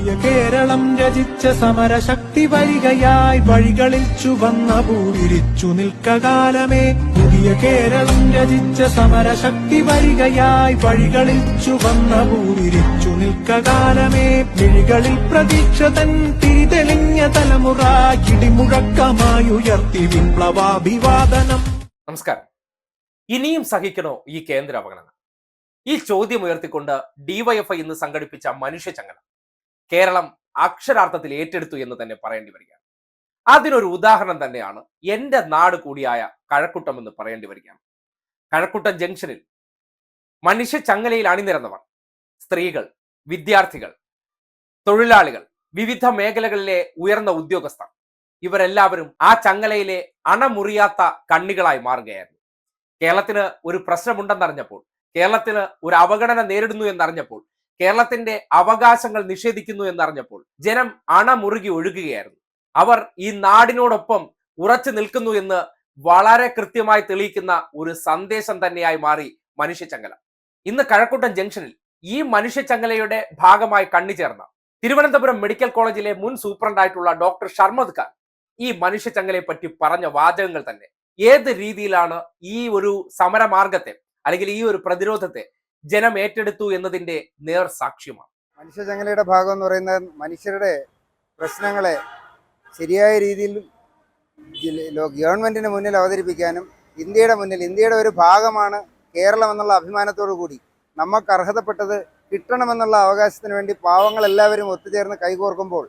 പുതിയ കേരളം രചിച്ച സമരശക്തി വരികയായി വഴികളിൽ ചുവന്ന പൂവിരിച്ചു നിൽക്കകാലമേ പുതിയ കേരളം രചിച്ച സമരശക്തി വരികയായി വഴികളിൽ ചുവന്ന പൂവിരിച്ചു നിൽക്കകാലമേ വിഴികളിൽ പ്രതീക്ഷ തൻ തിരിതെളിഞ്ഞ തലമുറ കിടിമുഴക്കമായി ഉയർത്തി വിപ്ലവാഭിവാദനം. നമസ്കാരം. ഇനിയും സഹിക്കണോ ഈ കേന്ദ്ര അവഗണന ഈ ചോദ്യം ഉയർത്തിക്കൊണ്ട് ഡിവൈഎഫ്ഐ ഇന്ന് സംഘടിപ്പിച്ച മനുഷ്യചങ്ങല കേരളം അക്ഷരാർത്ഥത്തിൽ ഏറ്റെടുത്തു എന്ന് തന്നെ പറയേണ്ടി വരികയാണ്. അതിനൊരു ഉദാഹരണം തന്നെയാണ് എന്റെ നാട് കൂടിയായ കഴക്കുട്ടം എന്ന് പറയേണ്ടി വരികയാണ്. കഴക്കുട്ടം ജംഗ്ഷനിൽ മനുഷ്യ ചങ്ങലയിൽ അണിനിരന്നവർ സ്ത്രീകൾ വിദ്യാർത്ഥികൾ തൊഴിലാളികൾ വിവിധ മേഖലകളിലെ ഉയർന്ന ഉദ്യോഗസ്ഥർ ഇവരെല്ലാവരും ആ ചങ്ങലയിലെ അണമുറിയാത്ത കണ്ണികളായി മാറുകയായിരുന്നു. കേരളത്തിന് ഒരു പ്രശ്നമുണ്ടെന്നറിഞ്ഞപ്പോൾ കേരളത്തിന് ഒരു അവഗണന നേരിടുന്നു എന്നറിഞ്ഞപ്പോൾ കേരളത്തിന്റെ അവകാശങ്ങൾ നിഷേധിക്കുന്നു എന്നറിഞ്ഞപ്പോൾ ജനം അണമുറുകി ഒഴുകുകയായിരുന്നു. അവർ ഈ നാടിനോടൊപ്പം ഉറച്ചു നിൽക്കുന്നു എന്ന് വളരെ കൃത്യമായി തെളിയിക്കുന്ന ഒരു സന്ദേശം തന്നെയായി മാറി മനുഷ്യചങ്ങല ഇന്ന് കഴക്കൂട്ടം ജംഗ്ഷനിൽ ഈ മനുഷ്യചങ്ങലയുടെ ഭാഗമായി കണ്ണിച്ചേർന്ന തിരുവനന്തപുരം മെഡിക്കൽ കോളേജിലെ മുൻ സൂപ്രണ്ടായിട്ടുള്ള ഡോക്ടർ ഷർമദ് ഖാൻ ഈ മനുഷ്യചങ്ങലയെ പറ്റി പറഞ്ഞ വാചകങ്ങൾ തന്നെ. ഏത് രീതിയിലാണ് ഈ ഒരു സമരമാർഗത്തെ അല്ലെങ്കിൽ ഈ ഒരു പ്രതിരോധത്തെ ജനം ഏറ്റെടുത്തു എന്നതിന്റെ നേർ സാക്ഷ്യമാണ്. മനുഷ്യചങ്ങലയുടെ ഭാഗം എന്ന് പറയുന്നത് മനുഷ്യരുടെ പ്രശ്നങ്ങളെ ശരിയായ രീതിയിൽ ഗവൺമെന്റിന് മുന്നിൽ അവതരിപ്പിക്കാനും ഇന്ത്യയുടെ മുന്നിൽ ഇന്ത്യയുടെ ഒരു ഭാഗമാണ് കേരളം എന്നുള്ള അഭിമാനത്തോടു കൂടി നമുക്ക് അർഹതപ്പെട്ടത് കിട്ടണമെന്നുള്ള അവകാശത്തിന് വേണ്ടി പാവങ്ങൾ എല്ലാവരും ഒത്തുചേർന്ന് കൈകോർക്കുമ്പോൾ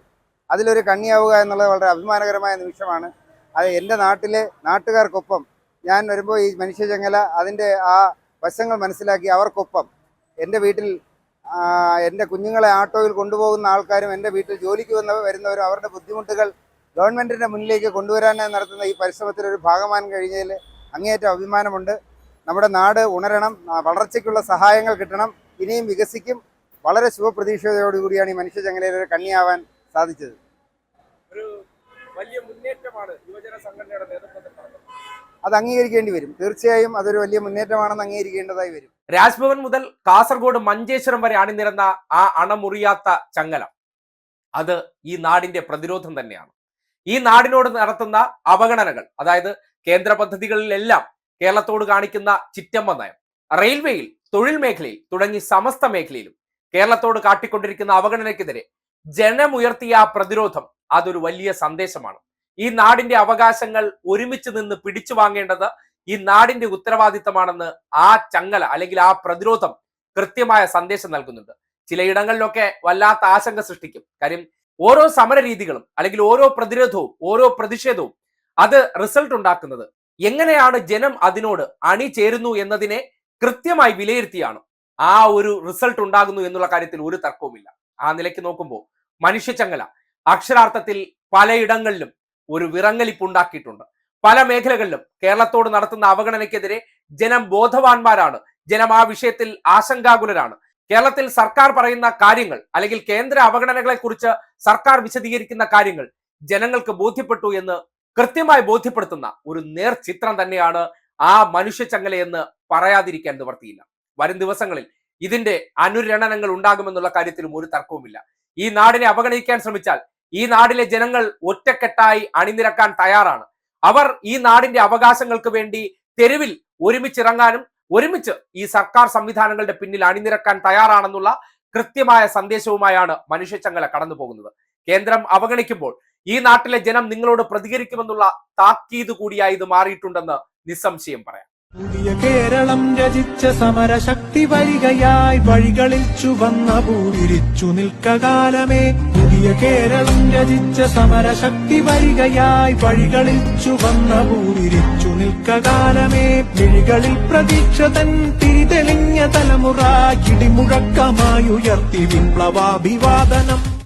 അതിലൊരു കണ്ണിയാവുക എന്നുള്ളത് വളരെ അഭിമാനകരമായ നിമിഷമാണ്. അത് എന്റെ നാട്ടിലെ നാട്ടുകാർക്കൊപ്പം ഞാൻ വരുമ്പോൾ ഈ മനുഷ്യചങ്ങല അതിന്റെ ആ വശങ്ങൾ മനസ്സിലാക്കി അവർക്കൊപ്പം എന്റെ വീട്ടിൽ എന്റെ കുഞ്ഞുങ്ങളെ ആട്ടോയിൽ കൊണ്ടുപോകുന്ന ആൾക്കാരും എന്റെ വീട്ടിൽ ജോലിക്ക് വന്ന വരുന്നവരും അവരുടെ ബുദ്ധിമുട്ടുകൾ ഗവൺമെന്റിന്റെ മുന്നിലേക്ക് കൊണ്ടുവരാനായി നടത്തുന്ന ഈ പരിശ്രമത്തിൽ ഒരു കഴിഞ്ഞതിൽ അങ്ങേയറ്റം അഭിമാനമുണ്ട്. നമ്മുടെ നാട് ഉണരണം വളർച്ചയ്ക്കുള്ള സഹായങ്ങൾ കിട്ടണം ഇനിയും വികസിക്കും. വളരെ ശുഭപ്രതീക്ഷയോടുകൂടിയാണ് ഈ മനുഷ്യചങ്ങലയിൽ ഒരു കണ്ണിയാവാൻ സാധിച്ചത്. ഒരു വലിയ മുന്നേറ്റമാണ് യുവജന സംഘടനയുടെ നേതൃത്വത്തിൽ അത് അംഗീകരിക്കേണ്ടി വരും. തീർച്ചയായും അതൊരു വലിയ മുന്നേറ്റമാണെന്ന് അംഗീകരിക്കേണ്ടതായി വരും. രാജ്ഭവൻ മുതൽ കാസർഗോഡ് മഞ്ചേശ്വരം വരെ അണിനിരന്ന ആ അണമുറിയാത്ത ചങ്ങലം. അത് ഈ നാടിന്റെ പ്രതിരോധം തന്നെയാണ്. ഈ നാടിനോട് നടത്തുന്ന അവഗണനകൾ അതായത് കേന്ദ്ര പദ്ധതികളിലെല്ലാം കേരളത്തോട് കാണിക്കുന്ന ചിറ്റമ്മ നയം റെയിൽവേയിൽ തൊഴിൽ മേഖലയിൽ തുടങ്ങി സമസ്ത മേഖലയിലും കേരളത്തോട് കാട്ടിക്കൊണ്ടിരിക്കുന്ന അവഗണനയ്ക്കെതിരെ ജനമുയർത്തിയ പ്രതിരോധം അതൊരു വലിയ സന്ദേശമാണ്. ഈ നാടിന്റെ അവകാശങ്ങൾ ഒരുമിച്ച് നിന്ന് പിടിച്ചു വാങ്ങേണ്ടത് ഈ നാടിന്റെ ഉത്തരവാദിത്തമാണെന്ന് ആ ചങ്ങല അല്ലെങ്കിൽ ആ പ്രതിരോധം കൃത്യമായ സന്ദേശം നൽകുന്നുണ്ട്. ചിലയിടങ്ങളിലൊക്കെ വല്ലാത്ത ആശങ്ക സൃഷ്ടിക്കും. കാര്യം ഓരോ സമര രീതികളും അല്ലെങ്കിൽ ഓരോ പ്രതിരോധവും ഓരോ പ്രതിഷേധവും അത് റിസൾട്ട് ഉണ്ടാക്കുന്നത് എങ്ങനെയാണ് ജനം അതിനോട് അണിചേരുന്നു എന്നതിനെ കൃത്യമായി വിലയിരുത്തിയാണ് ആ ഒരു റിസൾട്ട് ഉണ്ടാകുന്നു എന്നുള്ള കാര്യത്തിൽ ഒരു തർക്കവുമില്ല. ആ നിലയ്ക്ക് നോക്കുമ്പോൾ മനുഷ്യചങ്ങല അക്ഷരാർത്ഥത്തിൽ പലയിടങ്ങളിലും ഒരു വിറങ്ങലിപ്പ് ഉണ്ടാക്കിയിട്ടുണ്ട് പല മേഖലകളിലും കേരളത്തോട് നടത്തുന്ന അവഗണനയ്ക്കെതിരെ ജനം ബോധവാന്മാരാണ്. ജനം ആ വിഷയത്തിൽ ആശങ്കാകുലരാണ്. കേരളത്തിൽ സർക്കാർ പറയുന്ന കാര്യങ്ങൾ അല്ലെങ്കിൽ കേന്ദ്ര അവഗണനകളെ കുറിച്ച് സർക്കാർ വിശദീകരിക്കുന്ന കാര്യങ്ങൾ ജനങ്ങൾക്ക് ബോധ്യപ്പെട്ടു എന്ന് കൃത്യമായി ബോധ്യപ്പെടുത്തുന്ന ഒരു നേർ ചിത്രം തന്നെയാണ് ആ മനുഷ്യച്ചങ്ങലയെന്ന് പറയാതിരിക്കാൻ നിവർത്തിയില്ല വരും ദിവസങ്ങളിൽ ഇതിന്റെ അനുരണനങ്ങൾ ഉണ്ടാകുമെന്നുള്ള കാര്യത്തിലും ഒരു തർക്കവുമില്ല. ഈ നാടിനെ അവഗണിക്കാൻ ശ്രമിച്ചാൽ ഈ നാടിലെ ജനങ്ങൾ ഒറ്റക്കെട്ടായി അണിനിരക്കാൻ തയ്യാറാണ്. അവർ ഈ നാടിന്റെ അവകാശങ്ങൾക്ക് വേണ്ടി തെരുവിൽ ഒരുമിച്ചിറങ്ങാനും ഒരുമിച്ച് ഈ സർക്കാർ സംവിധാനങ്ങളുടെ പിന്നിൽ അണിനിരക്കാൻ തയ്യാറാണെന്നുള്ള കൃത്യമായ സന്ദേശവുമായാണ് മനുഷ്യച്ചങ്ങല കടന്നു പോകുന്നത് കേന്ദ്രം അവഗണിക്കുമ്പോൾ ഈ നാട്ടിലെ ജനം നിങ്ങളോട് പ്രതികരിക്കുമെന്നുള്ള താക്കീത് കൂടിയായി ഇത് മാറിയിട്ടുണ്ടെന്ന് നിസ്സംശയം പറയാം. പുതിയ കേരളം രചിച്ച സമരശക്തി വരികയായി വഴികളിൽ ചുവന്ന പൂരിച്ചു നിൽക്ക കാലമേ. പുതിയ കേരളം രചിച്ച സമരശക്തി വരികയായി വഴികളിൽ ചുവന്ന പൂരിച്ചു നിൽക്ക കാലമേ. വിഴികളിൽ പ്രതീക്ഷ തൻ തിരിതെളിഞ്ഞ തലമുറ ഇടിമുഴക്കമായുയർത്തി വിപ്ലവാഭിവാദനം.